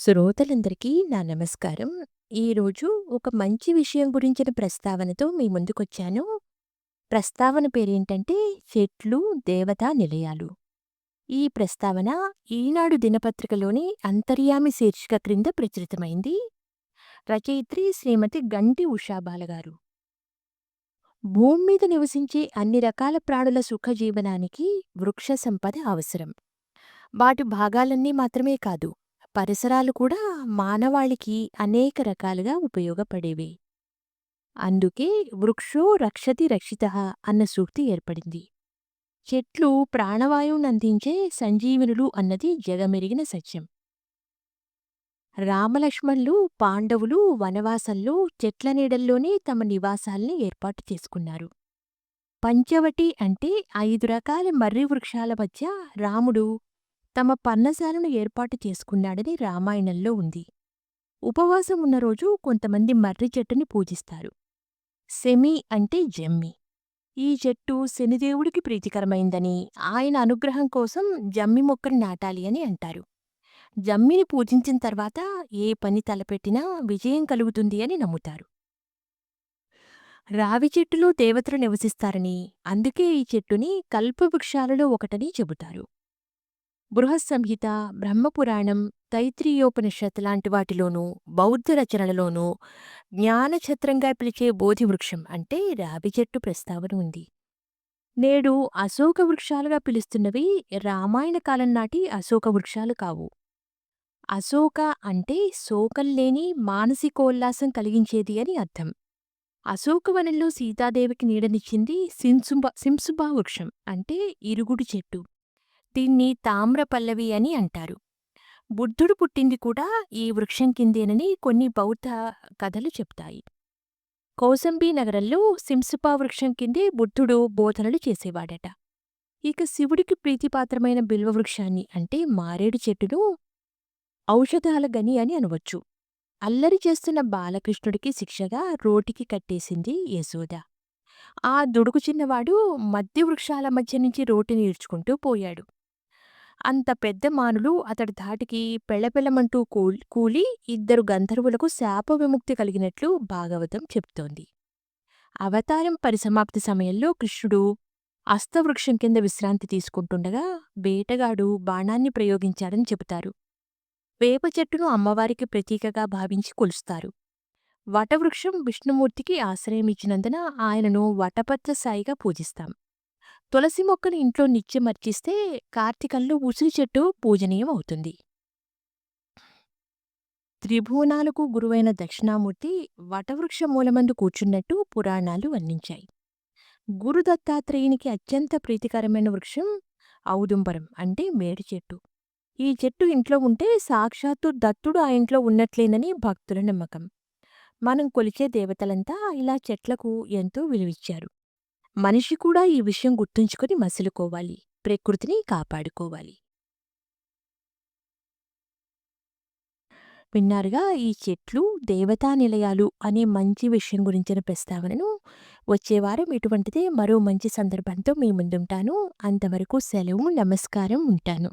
శ్రోతలందరికీ నా నమస్కారం. ఈరోజు ఒక మంచి విషయం గురించిన ప్రస్తావనతో మీ ముందుకొచ్చాను. ప్రస్తావన పేరేంటంటే చెట్లు దేవతా నిలయాలు. ఈ ప్రస్తావన ఈనాడు దినపత్రికలోని అంతర్యామి శీర్షిక క్రింద ప్రచురితమైంది. రచయిత్రి శ్రీమతి గంటి ఉషాబాల గారు. భూమి మీద నివసించే అన్ని రకాల ప్రాణుల సుఖజీవనానికి వృక్ష సంపద అవసరం. వాటి భాగాలన్నీ మాత్రమే కాదు, పరిసరాలు కూడా మానవాళికి అనేక రకాలుగా ఉపయోగపడేవి అందుకే వృక్షో రక్షతి రక్షితః అన్న సూక్తి ఏర్పడింది. చెట్లు ప్రాణవాయువునందించే సంజీవనులు అన్నది జగమెరిగిన సత్యం. రామలక్ష్మణులు, పాండవులు వనవాసంలో చెట్ల నీడల్లోనే తమ నివాసాల్ని ఏర్పాటు చేసుకున్నారు. పంచవటి అంటే ఐదు రకాల మర్రి వృక్షాల మధ్య రాముడు తమ పన్నశాలను ఏర్పాటు చేసుకున్నాడని రామాయణంలో ఉంది. ఉపవాసం ఉన్న రోజు కొంతమంది మర్రి చెట్టుని పూజిస్తారు. శమి అంటే జమ్మి. ఈ చెట్టు శనిదేవుడికి ప్రీతికరమైందని, ఆయన అనుగ్రహం కోసం జమ్మి మొక్కను నాటాలి అని అంటారు. జమ్మిని పూజించిన తర్వాత ఏ పని తలపెట్టినా విజయం కలుగుతుంది అని నమ్ముతారు. రావి చెట్టులో దేవతలు నివసిస్తారని, అందుకే ఈ చెట్టుని కల్పవృక్షాలలో ఒకటని చెబుతారు. బృహస్సంహిత బ్రహ్మపురాణం, తైత్రీయోపనిషత్ లాంటి వాటిలోనూ, బౌద్ధ రచనలలోనూ జ్ఞానఛత్రంగా పిలిచే బోధివృక్షం అంటే రావి చెట్టు ప్రస్తావన ఉంది. నేడు అశోక వృక్షాలుగా పిలుస్తున్నవి రామాయణ కాలం నాటి అశోక వృక్షాలు కావు. అశోక అంటే శోకంలేని మానసికోల్లాసం కలిగించేది అని అర్థం. అశోకవనంలో సీతాదేవికి నీడనిచ్చింది సింసుబ సింసుబా వృక్షం అంటే ఇరుగుడు చెట్టు. దీన్ని తామ్రపల్లవి అని అంటారు. బుద్ధుడు పుట్టింది కూడా ఈ వృక్షం కిందేనని కొన్ని బౌద్ధ కథలు చెప్తాయి. కౌసంబి నగరంలో సింసుపా వృక్షం కిందే బుద్ధుడు బోధనలు చేసేవాడట. ఇక శివుడికి ప్రీతిపాత్రమైన బిల్వవృక్షాన్ని అంటే మారేడు చెట్టును ఔషధాల గని అని అనవచ్చు. అల్లరి చేస్తున్న బాలకృష్ణుడికి శిక్షగా రోటికి కట్టేసింది యశోద. ఆ దుడుకు చిన్నవాడు మధ్య వృక్షాల మధ్య నుంచి రోటిని ఈడ్చుకుంటూ పోయాడు. అంత పెద్ద మానులు అతడి ధాటికి పెళ్ళపెళ్ళమంటూ కూల్ కూలి ఇద్దరు గంధర్వులకు శాప విముక్తి కలిగినట్లు భాగవతం చెప్తోంది. అవతారం పరిసమాప్తి సమయంలో కృష్ణుడు అస్తవృక్షం కింద విశ్రాంతి తీసుకుంటుండగా వేటగాడు బాణాన్ని ప్రయోగించాడని చెబుతారు. వేప చెట్టును అమ్మవారికి ప్రతీకగా భావించి కొలుస్తారు. వటవృక్షం విష్ణుమూర్తికి ఆశ్రయమిచ్చినందున ఆయనను వటపత్ర సాయిగా పూజిస్తాం. తులసి మొక్కను ఇంట్లో నిత్యం అర్చిస్తే కార్తీకంలో ఉసిరి చెట్టు పూజనీయం అవుతుంది. త్రిభువనాలకు గురువైన దక్షిణామూర్తి వటవృక్ష మూలమందు కూర్చున్నట్టు పురాణాలు వర్ణించాయి. గురు దత్తాత్రేయునికి అత్యంత ప్రీతికరమైన వృక్షం ఔదుంబరం అంటే మేడి చెట్టు. ఈ చెట్టు ఇంట్లో ఉంటే సాక్షాత్తు దత్తుడు ఆ ఇంట్లో ఉన్నట్లేనని భక్తుల నమ్మకం. మనం కొలిచే దేవతలంతా ఇలా చెట్లకు ఎంతో విలువిచ్చారు. మనిషి కూడా ఈ విషయం గుర్తుంచుకుని మసులుకోవాలి. ప్రకృతిని కాపాడుకోవాలి. విన్నారుగా ఈ చెట్లు దేవతా నిలయాలు అనే మంచి విషయం గురించిన ప్రస్తావనను. వచ్చేవారం ఇటువంటిదే మరో మంచి సందర్భంతో మీ ముందుంటాను. అంతవరకు సెలవు. నమస్కారం. ఉంటాను.